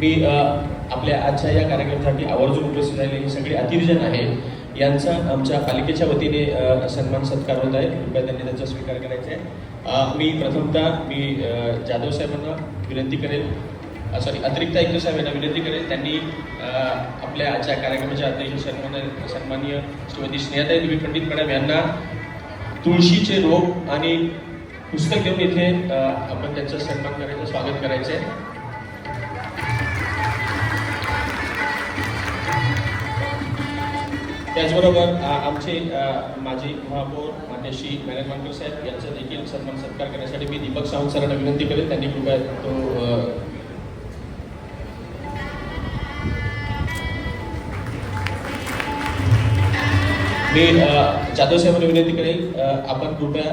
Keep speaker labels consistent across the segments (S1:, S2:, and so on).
S1: मी आपल्या आजच्या या कार्यक्रमासाठी आवर्जून उपस्थित झालेले हे सगळे अतिरजन आहे यांचा आमच्या पालिकेच्या वतीने सन्मान सत्कार होत आहे कृपया त्यांनी त्यांचा स्वीकार करायचा आहे. मी प्रथमतः मी जाधव साहेबांना विनंती करेन सॉरी अतिरिक्त आयुक्त साहेबांना विनंती करेन त्यांनी आपल्या आजच्या कार्यक्रमाच्या अध्यक्ष सन्मान सन्माननीय श्रीमती स्नेहाताई देवी पंडित मॅडम यांना तुळशीचे रोग आणि पुस्तक घेऊन इथे आपण त्यांचं सन्मान करायचं स्वागत करायचं आहे. त्याचबरोबर आमचे माजी महापौर मान्य श्री मॅनेज मांडकर साहेब यांचा देखील सन्मान सत्कार करण्यासाठी मी दीपक सावंत सरांना विनंती करेन. त्यांनी कृपया तो मी जाधव साहेबांना विनंती करेन. आपण कृपया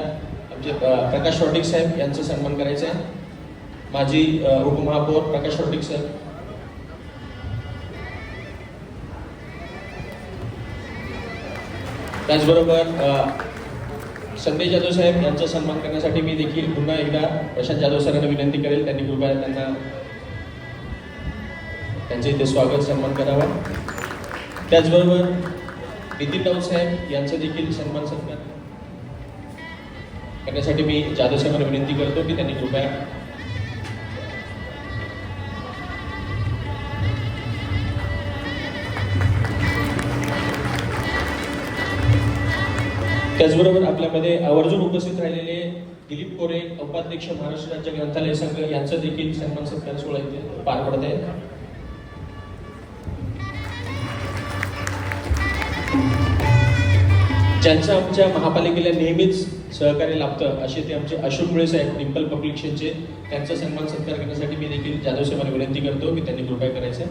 S1: आमचे प्रकाश रोटिक साहेब यांचा सन्मान करायचा आहे. माजी उपमहापौर प्रकाश रोटिक साहेब त्याचबरोबर संदेश जाधव साहेब यांचा सन्मान करण्यासाठी मी देखील पुन्हा एकदा प्रशांत जाधव सरांना विनंती करेल. त्यांनी कृपया त्यांना त्यांचे इथे स्वागत सन्मान करावा. त्याचबरोबर नितीन राऊत साहेब यांचा देखील सन्मान सत्कार करण्यासाठी मी जाधव साहेबांना विनंती करतो की त्यांनी कृपया त्याचबरोबर आपल्यामध्ये आवर्जून उपस्थित राहिलेले दिलीप कोरे उपाध्यक्ष महाराष्ट्र राज्य ग्रंथालय संघ यांचा देखील सन्मान सत्कार सोहळा इथे पार पडत आहे. ज्यांचं आमच्या महापालिकेला नेहमीच सहकार्य लाभतं असे ते आमचे अशोक मुळे साहेब डिंपल पब्लिकेशनचे त्यांचा सन्मान सत्कार करण्यासाठी मी देखील जाधव साहेबांना विनंती करतो की त्यांनी कृपया करायचं.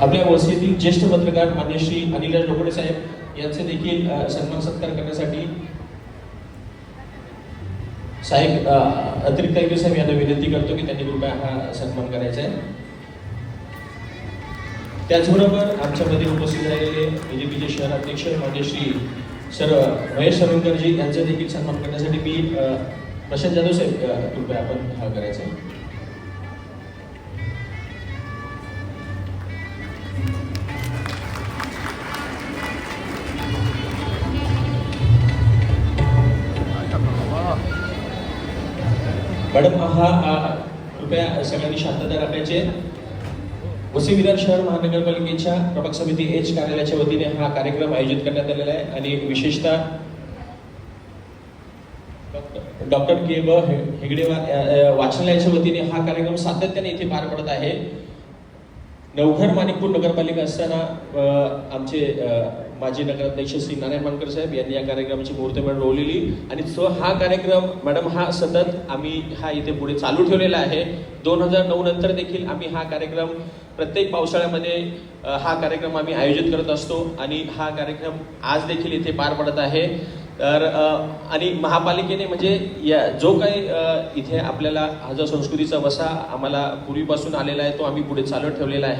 S1: आपल्या वस्तीतील ज्येष्ठ पत्रकार मान्य श्री अनिलराज डोकडे साहेब यांचे देखील सन्मान सत्कार करण्यासाठी साहेब अतिरिक्त आयुक्त साहेब यांना विनंती करतो की त्यांनी कृपया हा सन्मान करायचा आहे. त्याचबरोबर आमच्यामध्ये उपस्थित राहिलेले बीजेपीचे शहर अध्यक्ष मान्य श्री सर महेश सरवणकरजी यांचा देखील सन्मान करण्यासाठी मी प्रशांत जाधव साहेब कृपया आपण हा करायचा आहे. मॅडम हा कृपया सगळ्यांनी शांतता राखायचे. वसई विधान शहर महानगरपालिकेच्या प्रभाग समिती एच कार्यालयाच्या वतीने हा कार्यक्रम आयोजित करण्यात आलेला आहे आणि विशेषतः डॉक्टर के ब हेगडेवार वाचनालयाच्या वतीने हा कार्यक्रम सातत्याने इथे पार पडत आहे. नवघर माणिकपूर नगरपालिका असताना आमचे माजी नगराध्यक्ष श्री नारायण मानकर साहेब यांनी या कार्यक्रमाची मुहूर्तमेढ रोवलेली. आणि सो हा कार्यक्रम मॅडम हा सतत आम्ही हा इथे पुढे चालू ठेवलेला आहे. दोन हजार नऊ नंतर देखील आम्ही हा कार्यक्रम प्रत्येक पावसाळ्यामध्ये हा कार्यक्रम आम्ही आयोजित करत असतो. आणि हा कार्यक्रम आज देखील इथे पार पडत आहे. तर आणि महापालिकेने म्हणजे या जो काही इथे आपल्याला हा जो संस्कृतीचा वसा आम्हाला पूर्वीपासून आलेला आहे तो आम्ही पुढे चालू ठेवलेला आहे.